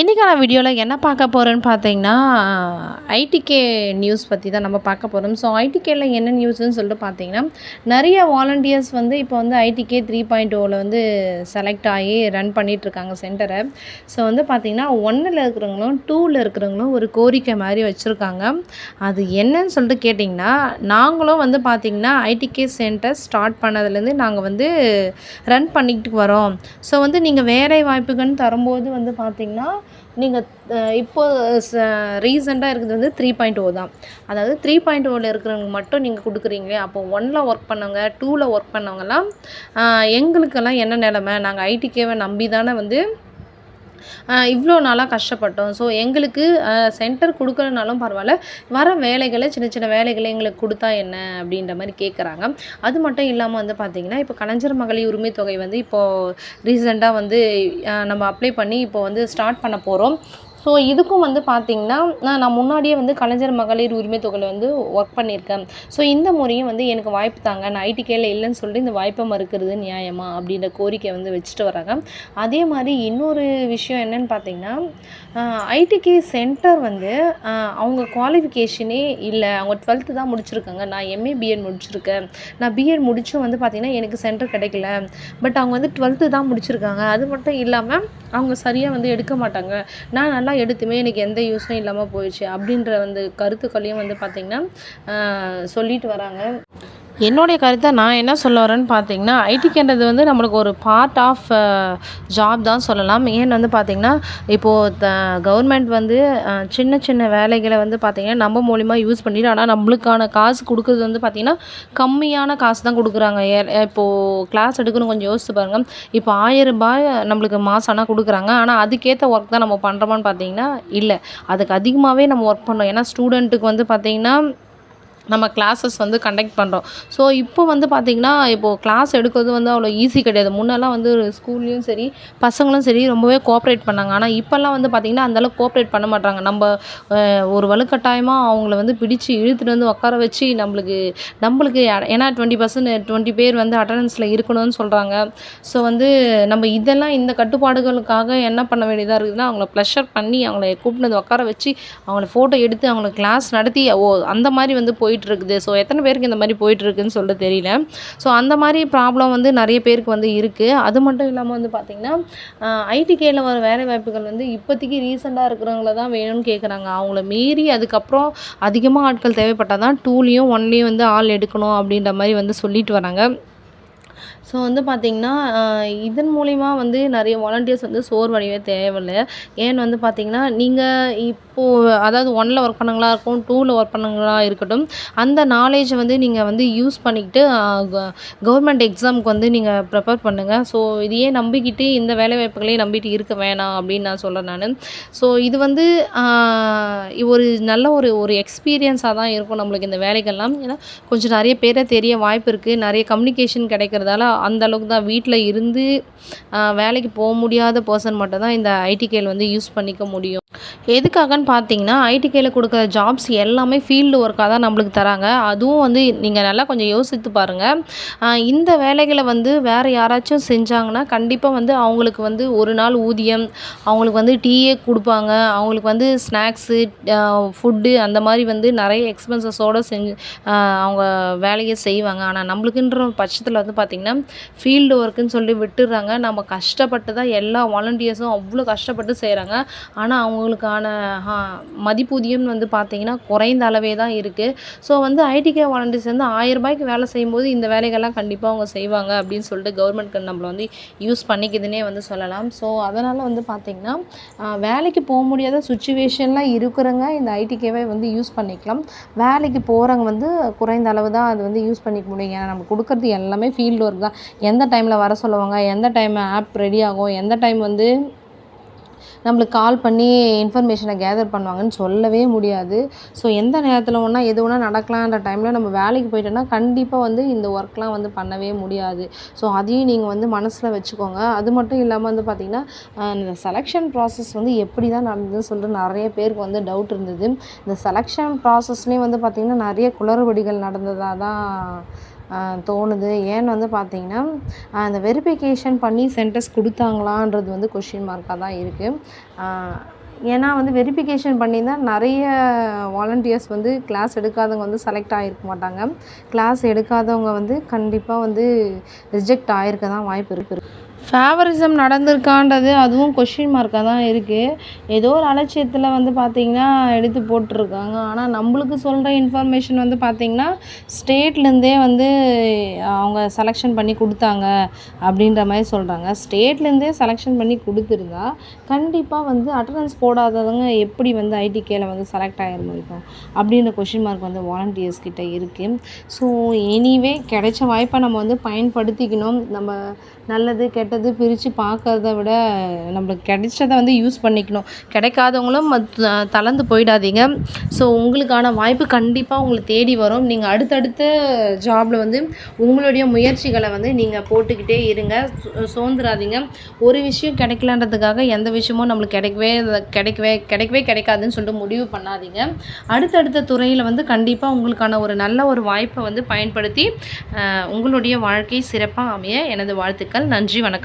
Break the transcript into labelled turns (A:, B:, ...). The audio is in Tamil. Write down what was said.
A: இன்றைக்கான வீடியோவில் என்ன பார்க்க போகிறேன்னு பார்த்தீங்கன்னா ஐடிகே நியூஸ் பற்றி தான் நம்ம பார்க்க போகிறோம் ஸோ ஐடிகேயில் என்ன நியூஸ்ன்னு சொல்லிட்டு பார்த்தீங்கன்னா நிறைய வாலண்டியர்ஸ் வந்து இப்போ வந்து ஐடிகே த்ரீ பாயிண்ட் ஓவில் வந்து செலக்ட் ஆகி ரன் பண்ணிகிட்ருக்காங்க சென்டரை ஸோ வந்து பார்த்திங்கன்னா ஒன்னில் இருக்கிறவங்களும் டூவில் இருக்கிறவங்களும் ஒரு கோரிக்கை மாதிரி வச்சுருக்காங்க. அது என்னன்னு சொல்லிட்டு கேட்டிங்கன்னா நாங்களும் வந்து பார்த்திங்கன்னா ஐடிகே சென்டர் ஸ்டார்ட் பண்ணதுலேருந்து நாங்கள் வந்து ரன் பண்ணிக்கிட்டு வரோம். ஸோ வந்து நீங்கள் வேலை வாய்ப்புகள்னு தரும்போது வந்து பார்த்திங்கன்னா நீங்கள் இப்போ ரீசெண்டாக இருக்கிறது வந்து த்ரீ பாயிண்ட் ஓ தான். அதாவது த்ரீ பாயிண்ட் ஓவில் இருக்கிறவங்க மட்டும் நீங்கள் கொடுக்குறீங்களே அப்போ ஒனில் ஒர்க் பண்ணவங்க டூவில் ஒர்க் பண்ணவங்கலாம் எங்களுக்கெல்லாம் என்ன நிலமை? நாங்கள் ஐடிகேவை நம்பி தானே வந்து இவ்வளோ நாளாக கஷ்டப்பட்டோம். ஸோ எங்களுக்கு சென்டர் கொடுக்கலனாலும் பரவாயில்ல. வர வேலைகளை சின்ன சின்ன வேலைகளை எங்களுக்கு கொடுத்தா என்ன அப்படின்ற மாதிரி கேட்குறாங்க அது மட்டும் இல்லாமல் வந்து பார்த்திங்கன்னா இப்போ கலைஞர் மகளிர் உரிமை தொகை வந்து இப்போது ரீசெண்டாக வந்து நம்ம அப்ளை பண்ணி இப்போ வந்து ஸ்டார்ட் பண்ண போகிறோம் ஸோ இதுக்கும் வந்து பார்த்திங்கன்னா நான் நான் முன்னாடியே வந்து கலைஞர் மகளிர் உரிமை தொகையில் வந்து ஒர்க் பண்ணியிருக்கேன் ஸோ இந்த முறையும் வந்து எனக்கு வாய்ப்பு தாங்க. நான் ஐடிகேல இல்லைன்னு சொல்லிட்டு இந்த வாய்ப்பை மறுக்கிறது நியாயமா? அப்படின்ற கோரிக்கை வந்து வச்சுட்டு வராங்க அதே மாதிரி இன்னொரு விஷயம் என்னன்னு பார்த்தீங்கன்னா ஐடிகே சென்டர் வந்து அவங்க குவாலிஃபிகேஷனே இல்லை. அவங்க டுவெல்த்து தான் முடிச்சிருக்காங்க. நான் எம்ஏ பிஎட் முடிச்சிருக்கேன். நான் பிஎட் முடிச்சும் வந்து பார்த்திங்கன்னா எனக்கு சென்டர் கிடைக்கல. பட் அவங்க வந்து டுவெல்த்து தான் முடிச்சிருக்காங்க. அது மட்டும் இல்லாமல் அவங்க சரியாக வந்து எடுக்க மாட்டாங்க. நான் நல்லா எடுத்துமே எனக்கு எந்த யூஸும் இல்லாமல் போயிடுச்சு அப்படின்ற வந்து கருத்துக்களையும் வந்து பார்த்திங்கன்னா சொல்லிட்டு வராங்க. என்னுடைய கருத்தை நான் என்ன சொல்ல வரேன்னு பார்த்தீங்கன்னா ஐடிக்குன்றது வந்து நம்மளுக்கு ஒரு பார்ட் ஆஃப் ஜாப் தான் சொல்லலாம். ஏன்னு வந்து பார்த்திங்கன்னா இப்போது த கவர்மெண்ட் வந்து சின்ன சின்ன வேலைகளை வந்து பார்த்திங்கன்னா நம்ம மூலிமா யூஸ் பண்ணிட்டு ஆனால் நம்மளுக்கான காசு கொடுக்குறது வந்து பார்த்திங்கன்னா கம்மியான காசு தான் கொடுக்குறாங்க. இப்போது கிளாஸ் எடுக்கணும் கொஞ்சம் யோசிச்சு பாருங்கள் இப்போ ஆயிரம் ரூபாய் நம்மளுக்கு மாதம் ஆனால் கொடுக்குறாங்க. ஆனால் அதுக்கேற்ற ஒர்க் தான் நம்ம பண்ணுறோமான்னு பார்த்தீங்கன்னா இல்லை. அதுக்கு அதிகமாகவே நம்ம ஒர்க் பண்ணோம். ஏன்னா ஸ்டூடெண்ட்டுக்கு வந்து பார்த்திங்கன்னா நம்ம கிளாஸஸ் வந்து கண்டக்ட் பண்ணுறோம் ஸோ இப்போ வந்து பார்த்திங்கன்னா இப்போது கிளாஸ் எடுக்கிறது வந்து அவ்வளோ ஈஸி கிடையாது. முன்னெல்லாம் வந்து ஸ்கூல்லேயும் சரி பசங்களும் சரி ரொம்பவே கோஆப்ரேட் பண்ணாங்க. ஆனால் இப்போல்லாம் வந்து பார்த்திங்கன்னா அந்தளவுக்கு கோஆப்ரேட் பண்ண மாட்டாங்க நம்ம ஒரு வலுக்கட்டாயமாக அவங்கள வந்து பிடிச்சி இழுத்துட்டு வந்து உட்கார வச்சு நம்மளுக்கு நம்மளுக்கு ஏன்னா டுவெண்ட்டி பர்சன்ட் டுவெண்ட்டி பேர் வந்து அட்டண்டன்ஸில் இருக்கணும்னு சொல்கிறாங்க ஸோ வந்து நம்ம இதெல்லாம் இந்த கட்டுப்பாடுகளுக்காக என்ன பண்ண வேண்டியதாக இருக்குதுன்னா அவங்கள ப்ளஷர் பண்ணி அவங்கள கூப்பிட்டு வந்து உட்கார வச்சு அவங்கள ஃபோட்டோ எடுத்து அவங்கள கிளாஸ் நடத்தி ஓ அந்த மாதிரி வந்து போய் போயிட்டுருக்குது. ஸோ எத்தனை பேருக்கு இந்த மாதிரி போயிட்டுருக்குன்னு சொல்ல தெரியல. ஸோ அந்த மாதிரி ப்ராப்ளம் வந்து நிறைய பேருக்கு வந்து இருக்குது அது மட்டும் இல்லாமல் வந்து பார்த்திங்கன்னா ஐடிகேயில் வர வேலை வாய்ப்புகள் வந்து இப்போதைக்கு ரீசெண்டாக இருக்கிறவங்கள தான் வேணும்னு கேட்குறாங்க அவங்கள மீறி அதுக்கப்புறம் அதிகமாக ஆட்கள் தேவைப்பட்டால் தான் டூலேயும் ஒன்லேயும் வந்து ஆள் எடுக்கணும் அப்படின்ற மாதிரி வந்து சொல்லிட்டு வராங்க. ஸோ வந்து பார்த்திங்கன்னா இதன் மூலிமா வந்து நிறைய வாலண்டியர்ஸ் வந்து சோர்வடையவே தேவையில்லை. ஏன்னு வந்து பார்த்திங்கன்னா நீங்கள் இப்போது அதாவது ஒன்னில் ஒர்க் பண்ணுங்களா இருக்கும் டூவில் ஒர்க் பண்ணுங்களா இருக்கட்டும் அந்த நாலேஜை வந்து நீங்கள் வந்து யூஸ் பண்ணிக்கிட்டு கவர்மெண்ட் எக்ஸாமுக்கு வந்து நீங்கள் ப்ரிப்பேர் பண்ணுங்கள் ஸோ இதையே நம்பிக்கிட்டு இந்த வேலைவாய்ப்புகளையும் நம்பிட்டு இருக்க வேணாம் அப்படின்னு நான் சொல்கிறேன் நான். ஸோ இது வந்து ஒரு நல்ல ஒரு ஒரு எக்ஸ்பீரியன்ஸாக தான் இருக்கும் நம்மளுக்கு இந்த வேலைகள்லாம் ஏன்னா கொஞ்சம் நிறைய பேரை தெரிய வாய்ப்பு இருக்குது நிறைய கம்யூனிகேஷன் கிடைக்கிறதால அந்த அளவுக்கு தான் வீட்டில் இருந்து வேலைக்கு போக முடியாத பர்சன் மட்டும் தான் இந்த ஐடிகேல வந்து யூஸ் பண்ணிக்க முடியும். எதுக்காகன்னு பார்த்தீங்கன்னா ஐடிகேயில் கொடுக்குற ஜாப்ஸ் எல்லாமே ஃபீல்டு ஒர்க்காக தான் நம்மளுக்கு தராங்க. அதுவும் வந்து நீங்கள் நல்லா கொஞ்சம் யோசித்து பாருங்கள் இந்த வேலைகளை வந்து வேறு யாராச்சும் செஞ்சாங்கன்னா கண்டிப்பாக வந்து அவங்களுக்கு வந்து ஒரு நாள் ஊதியம் அவங்களுக்கு வந்து டீயே கொடுப்பாங்க. அவங்களுக்கு வந்து ஸ்நாக்ஸு ஃபுட்டு அந்த மாதிரி வந்து நிறைய எக்ஸ்பென்சஸோடு செஞ்சு அவங்க வேலையை செய்வாங்க. ஆனால் நம்மளுக்குன்ற பட்சத்தில் வந்து பார்த்திங்கன்னா ஃபீல்டு ஒர்க்குன்னு சொல்லி விட்டுடுறாங்க நம்ம கஷ்டப்பட்டு தான் எல்லா வாலண்டியர்ஸும் அவ்வளோ கஷ்டப்பட்டு செய்கிறாங்க ஆனால் அவங்களுக்கான மதிப்பூதியம் வந்து பார்த்திங்கன்னா குறைந்த அளவே தான் இருக்குது ஸோ வந்து ஐடிகே வாலண்டியர்ஸ் வந்து ஆயிரம் ரூபாய்க்கு வேலை செய்யும்போது இந்த வேலைகள்லாம் கண்டிப்பாக அவங்க செய்வாங்க அப்படின்னு சொல்லிட்டு கவர்மெண்ட் நம்மளை வந்து யூஸ் பண்ணிக்குதுன்னே வந்து சொல்லலாம். ஸோ அதனால் வந்து பார்த்திங்கன்னா வேலைக்கு போக முடியாத சுச்சுவேஷன்லாம் இருக்கிறவங்க இந்த ஐடிகேவை வந்து யூஸ் பண்ணிக்கலாம். வேலைக்கு போகிறவங்க வந்து குறைந்த அளவு தான் அது வந்து யூஸ் பண்ணிக்க முடியும். ஏன்னா நம்ம கொடுக்குறது எல்லாமே ஃபீல்டு ஒர்க் தான். எந்த டைமில் வர சொல்லுவாங்க எந்த டைம் ஆப் ரெடி ஆகும் எந்த டைம் வந்து நம்மளுக்கு கால் பண்ணி இன்ஃபர்மேஷனை கேதர் பண்ணுவாங்கன்னு சொல்லவே முடியாது. ஸோ எந்த நேரத்தில் ஒன்றா எது ஒன்றா நடக்கலான்ற டைமில் நம்ம வேலைக்கு போயிட்டோன்னா கண்டிப்பாக வந்து இந்த ஒர்க்லாம் வந்து பண்ணவே முடியாது. ஸோ அதையும் நீங்கள் வந்து மனசில் வச்சுக்கோங்க. அது மட்டும் இல்லாமல் வந்து பார்த்திங்கன்னா இந்த செலெக்ஷன் ப்ராசஸ் வந்து எப்படி தான் நடந்ததுன்னு சொல்லிட்டு நிறைய பேருக்கு வந்து டவுட் இருந்தது. இந்த செலெக்ஷன் ப்ராசஸ்லேயும் வந்து பார்த்திங்கன்னா நிறைய குளறுபடிகள் நடந்ததாக தான் தோணுது. ஏன்னு வந்து பார்த்தீங்கன்னா அந்த வெரிஃபிகேஷன் பண்ணி சென்டர்ஸ் கொடுத்தாங்களான்றது வந்து கொஷின் மார்க்காக தான் இருக்குது ஏன்னா வந்து வெரிஃபிகேஷன் பண்ணியிருந்தால் நிறைய வாலண்டியர்ஸ் வந்து கிளாஸ் எடுக்காதவங்க வந்து செலக்ட் ஆகிருக்க மாட்டாங்க. கிளாஸ் எடுக்காதவங்க வந்து கண்டிப்பாக வந்து ரிஜெக்ட் ஆகிருக்க தான் வாய்ப்பு இருக்குது ஃபேவரிசம் நடந்திருக்கான்றது அதுவும் கொஷின் மார்க்காக தான் இருக்குது ஏதோ ஒரு அலட்சியத்தில் வந்து பார்த்திங்கன்னா எடுத்து போட்டிருக்காங்க. ஆனால் நம்மளுக்கு சொல்கிற இன்ஃபர்மேஷன் வந்து பார்த்திங்கன்னா ஸ்டேட்லேருந்தே வந்து அவங்க செலெக்ஷன் பண்ணி கொடுத்தாங்க அப்படின்ற மாதிரி சொல்கிறாங்க ஸ்டேட்லேருந்தே செலெக்ஷன் பண்ணி கொடுத்துருந்தா கண்டிப்பாக வந்து அட்டண்டன்ஸ் போடாதவங்க எப்படி வந்து ஐடிகேல வந்து செலக்ட் ஆகிட முடியும் அப்படின்ற கொஷின் மார்க் வந்து வாலண்டியர்ஸ் கிட்ட இருக்குது ஸோ எனிவே கிடைச்ச வாய்ப்பை நம்ம வந்து பயன்படுத்திக்கணும். நம்ம நல்லது அடுத்தது பிரித்து பார்க்கறத விட நம்மளுக்கு கிடைச்சதை வந்து யூஸ் பண்ணிக்கணும். கிடைக்காதவங்களும் தளர்ந்து போயிடாதீங்க. ஸோ உங்களுக்கான வாய்ப்பு கண்டிப்பாக உங்களை தேடி வரும். நீங்கள் அடுத்தடுத்த ஜாபில் வந்து உங்களுடைய முயற்சிகளை வந்து நீங்கள் போட்டுக்கிட்டே இருங்க. சோர்ந்துடாதீங்க ஒரு விஷயம் கிடைக்கலன்றதுக்காக எந்த விஷயமும் நம்மளுக்கு கிடைக்கவே கிடைக்கவே கிடைக்கவே கிடைக்காதுன்னு சொல்லிட்டு முடிவு பண்ணாதீங்க. அடுத்தடுத்த துறையில் வந்து கண்டிப்பாக உங்களுக்கான ஒரு நல்ல ஒரு வாய்ப்பை வந்து பயன்படுத்தி உங்களுடைய வாழ்க்கை சிறப்பாக அமைய எனது வாழ்த்துக்கள். நன்றி வணக்கம்.